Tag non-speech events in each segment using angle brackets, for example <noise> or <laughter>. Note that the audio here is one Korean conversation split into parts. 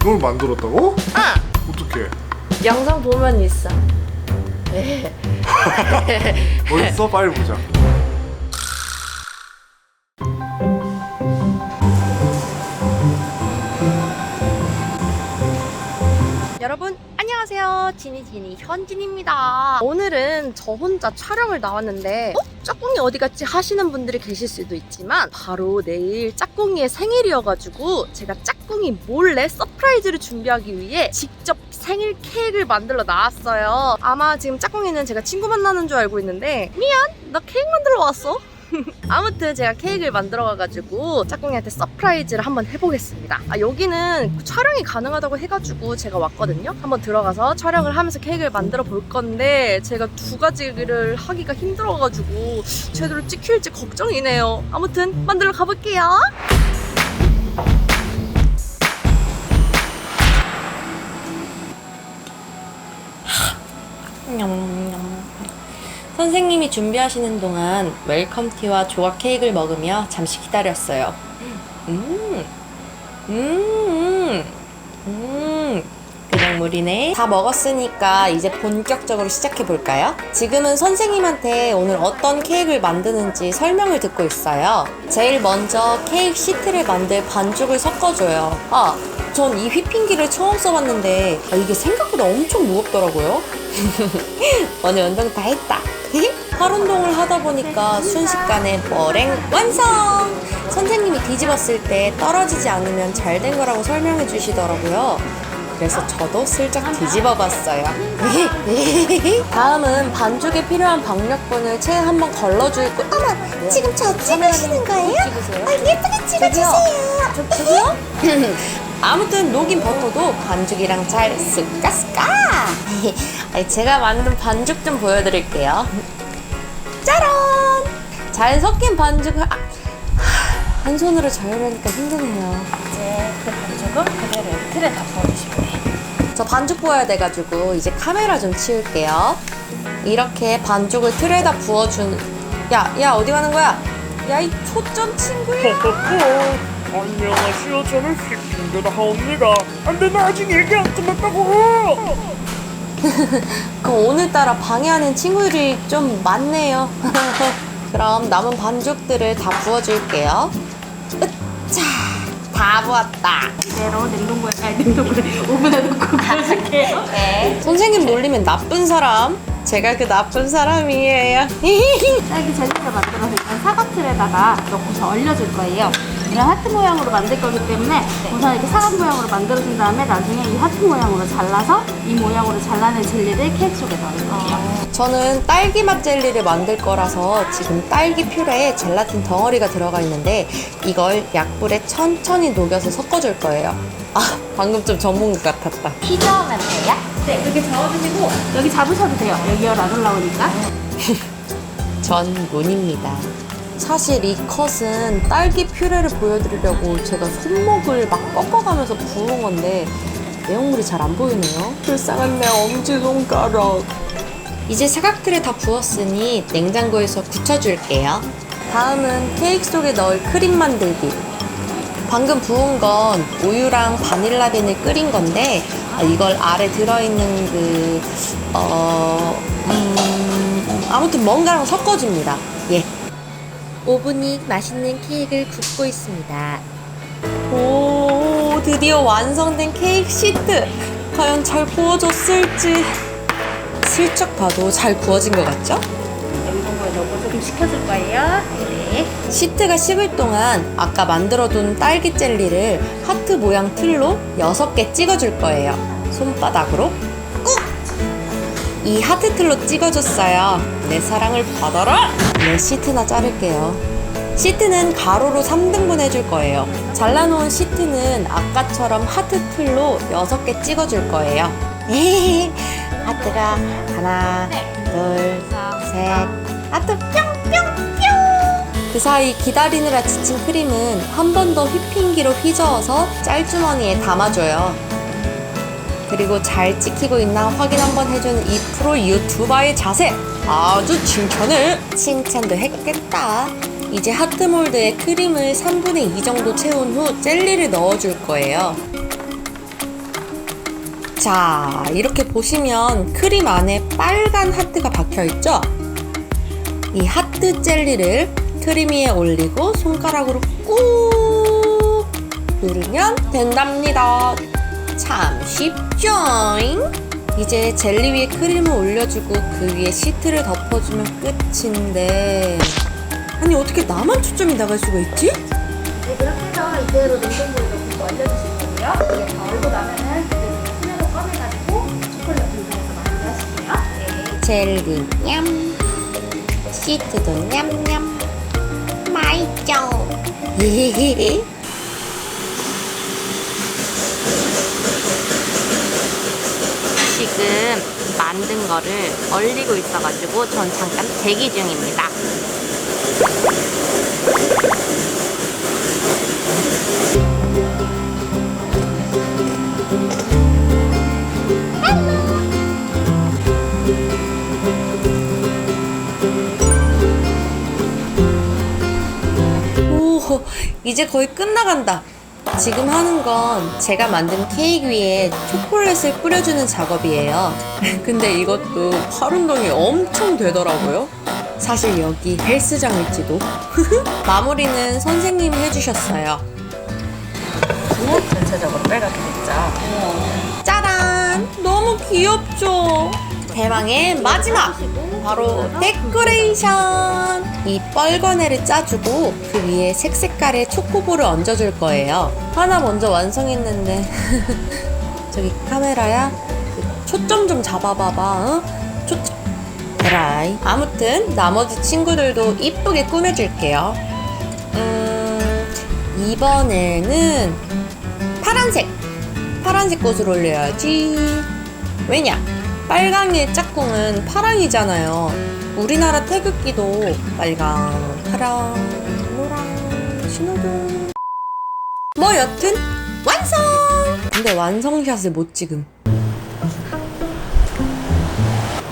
이걸 만들었다고? 아! 어떻게? 영상 보면 있어. <laughs> 네. 어딨어? 빨리 보자. 여러분 안녕하세요 지니지니 현진입니다 오늘은 저 혼자 촬영을 나왔는데 어? 짝꿍이 어디 갔지 하시는 분들이 계실 수도 있지만 바로 내일 짝꿍이의 생일이어가지고 제가 짝꿍이 몰래 서 프라이즈를 준비하기 위해 직접 생일 케이크를 만들러 나왔어요 아마 지금 짝꿍이는 제가 친구 만나는 줄 알고 있는데 미안 나 케이크 만들러 왔어 <laughs> 아무튼 제가 케이크를 만들어 가가지고 짝꿍이한테 서프라이즈를 한번 해보겠습니다. 아, 여기는 촬영이 가능하다고 해가지고 제가 왔거든요. 한번 들어가서 촬영을 하면서 케이크를 만들어 볼 건데 제가 두 가지를 하기가 힘들어가지고 제대로 찍힐지 걱정이네요. 아무튼 만들러 가볼게요. 선생님이 준비하시는 동안 웰컴티와 조각 케이크를 먹으며 잠시 기다렸어요. 음, 음, 음. 그냥 물이네. 다 먹었으니까 이제 본격적으로 시작해 볼까요? 지금은 선생님한테 오늘 어떤 케이크를 만드는지 설명을 듣고 있어요. 제일 먼저 케이크 시트를 만들 반죽을 섞어줘요. 아, 전 이 휘핑기를 처음 써봤는데 아, 이게 생각보다 엄청 무겁더라고요. <laughs> 오늘 운동 다 했다. 팔 운동을 하다 보니까 순식간에 머랭 완성! 선생님이 뒤집었을 때 떨어지지 않으면 잘 된 거라고 설명해 주시더라고요. 그래서 저도 슬쩍 뒤집어 봤어요. <laughs> 다음은 반죽에 필요한 박력분을 체에 한번 걸러줄 거. 어머, 지금 저 찍으시는 거예요? 아, 예쁘게 찍어주세요. 저기요? <laughs> 아무튼 녹인 버터도 반죽이랑 잘. <laughs> 아니, 제가 만든 반죽 좀 보여드릴게요. 짜란! 잘 섞인 반죽을 아, 하, 한 손으로 저으려니까 힘드네요. 이제 그 반죽을 그대로 틀에 다 부어주시면 돼요. 저 반죽 부어야 돼가지고 이제 카메라 좀 치울게요. 이렇게 반죽을 틀에다 부어준. 야, 야 어디 가는 거야? 야 이 초점 친구야. <laughs> 안녕하세요. 저는 휘핑교다 하옵니다. 안돼 나 아직 얘기 안 끝났다고. <laughs> 그 오늘따라 방해하는 친구들이 좀 많네요. <laughs> 그럼 남은 반죽들을 다 부어줄게요. 으차, 다 부었다. 이대로 냉동고에, 아니 냉동고에 오븐에 넣고 구워줄게요. <laughs> 네. 선생님 놀리면 나쁜 사람. 제가 그 나쁜 사람이에요. 딸기 젤리를 만들어서 일단 사각 틀에다가 넣고서 얼려줄 거예요. 이런 하트 모양으로 만들 거기 때문에 우선 이렇게 사각 모양으로 만들어준 다음에 나중에 이 하트 모양으로 잘라서 이 모양으로 잘라낸 젤리를 케이크 속에 넣을 거예요. 저는 딸기 맛 젤리를 만들 거라서 지금 딸기 퓨레에 젤라틴 덩어리가 들어가 있는데 이걸 약불에 천천히 녹여서 섞어줄 거예요. 아, 방금 좀 전문가 같았다. 휘저으면 돼요? 네, 그렇게 저어주시고 여기 잡으셔도 돼요. 여기 열 안 올라오니까. <laughs> 전 문입니다. 사실 이 컷은 딸기 퓨레를 보여드리려고 제가 손목을 막 꺾어가면서 부은 건데 내용물이 잘 안 보이네요. 불쌍한 내 엄지손가락. 이제 사각틀에 다 부었으니 냉장고에서 굳혀줄게요. 다음은 케이크 속에 넣을 크림 만들기. 방금 부은 건 우유랑 바닐라 빈을 끓인 건데 아, 이걸 아래 들어있는 그 어... 음... 아무튼 뭔가랑 섞어줍니다. 예. 오븐이 맛있는 케이크를 굽고 있습니다. 오, 드디어 완성된 케이크 시트. 과연 잘 구워졌을지. 슬쩍 봐도 잘 구워진 것 같죠? 냉동고에 넣고 조금 식혀줄 거예요. 네. 시트가 식을 동안 아까 만들어둔 딸기 젤리를 하트 모양 틀로 6개 찍어줄 거예요. 손바닥으로 꾹! 이 하트 틀로 찍어줬어요. 내 사랑을 받아라! 네, 시트나 자를게요. 시트는 가로로 3등분 해줄 거예요. 잘라놓은 시트는 아까처럼 하트 틀로 6개 찍어줄 거예요. <laughs> 하트가 하나, 둘, 셋, 하트 뿅뿅뿅! 그 사이 기다리느라 지친 크림은 한 번 더 휘핑기로 휘저어서 짤주머니에 담아줘요. 그리고 잘 찍히고 있나 확인 한번 해주는 이 프로 유튜버의 자세 아주 칭찬해 칭찬도 했겠다 이제 하트 몰드에 크림을 3분의 2 정도 채운 후 젤리를 넣어줄 거예요 자, 이렇게 보시면 크림 안에 빨간 하트가 박혀 있죠? 이 하트 젤리를 크림 위에 올리고 손가락으로 꾹 누르면 된답니다. 참 쉽죠잉? 이제 젤리 위에 크림을 올려주고 그 위에 시트를 덮어주면 끝인데 아니 어떻게 나만 초점이 나갈 수가 있지? 네, 그렇게 해서 이대로 냉동고에 넣고 얼려주실 거고요. 이게 다 얼고 나면은 수면을 꺼내가지고 초콜릿 분사해서 마무리하실게요. 네. 젤리 냠 시트도 냠냠 맛있죠 <laughs> 지금 만든 거를 얼리고 있어가지고 전 잠깐 대기 중입니다 오, 이제 거의 끝나간다. 지금 하는 건 제가 만든 케이크 위에 초콜릿을 뿌려주는 작업이에요. 근데 이것도 팔 운동이 엄청 되더라고요. 사실 여기 헬스장일지도. <laughs> 마무리는 선생님이 해주셨어요. 전체적으로 빨갛게 됐죠. 짜란! 너무 귀엽죠? 대망의 마지막! 바로 데코레이션! 이 뻘건 애를 짜주고 그 위에 색색깔의 초코볼을 얹어줄 거예요. 하나 먼저 완성했는데 <laughs> 저기 카메라야 그 초점 좀 잡아봐봐. 어? 초점. 에라이. 아무튼 나머지 친구들도 이쁘게 꾸며줄게요. 음, 이번에는 파란색! 파란색 꽃을 올려야지. 왜냐? 빨강의 짝꿍은 파랑이잖아요. 우리나라 태극기도 빨강, 파랑, 노랑, 신호등. 뭐 여튼 완성! 근데 완성샷을 못 찍음.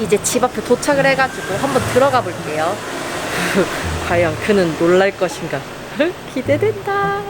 이제 집 앞에 도착을 해가지고 한번 들어가 볼게요. <laughs> 과연 그는 놀랄 것인가? <laughs> 기대된다.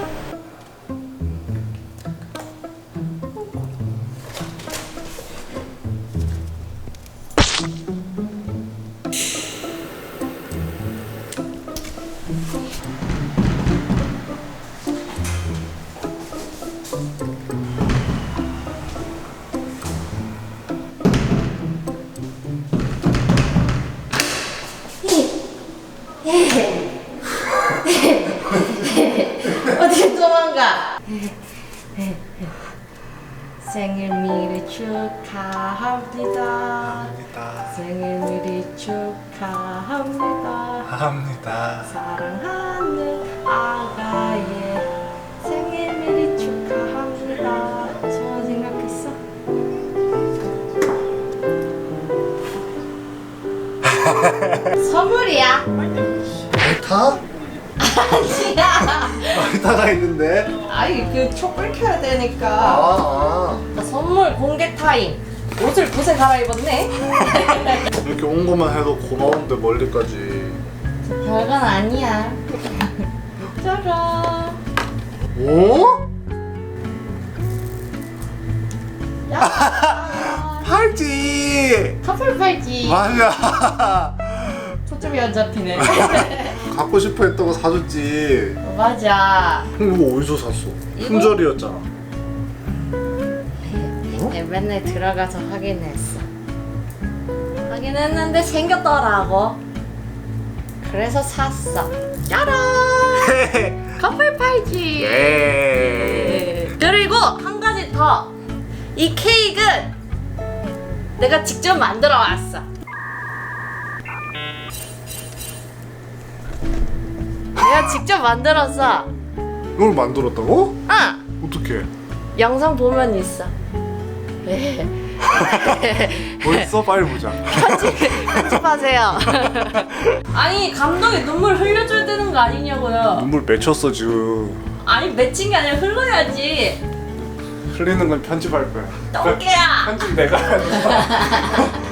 생일 미리 축하합니다. 합니다. 사랑하는 아가의 생일 미리 축하합니다. 소원 생각했어? <laughs> 선물이야. 알타? 아니야. 알타가 있는데. 아이 그 촛불 켜야 되니까. 아, 자, 선물 공개 타임. 옷을 붓에 갈아입었네. 아. 이렇게 온 것만 해도 고마운데 멀리까지. 별건 아니야. 짜란. 오? 야. <laughs> 팔찌. 커플 팔찌. 맞아. 초점이 안 잡히네. <laughs> 갖고 싶어 했던 거 사줬지. 맞아. 형 이거 어디서 샀어? 이거? 품절이었잖아. 네, 맨날 들어가서 확인했어. 확인했는데 생겼더라고. 그래서 샀어. 짜란! <laughs> 커플 팔찌. 예. 그리고 한 가지 더. 이 케이크는 내가 직접 만들어 왔어. 내가 직접 만들었어. 이걸 만들었다고? 아, 어떻게? 영상 보면 있어. 어딨어? 빨리 보자. 편집하세요. <laughs> 아니 감독이 눈물 흘려줘야 되는 거 아니냐고요. 눈물 맺혔어 지금. 아니 맺힌 게 아니라 흘러야지. 흘리는 건 편집할 거야. 똥개야. 편집 내가. <laughs>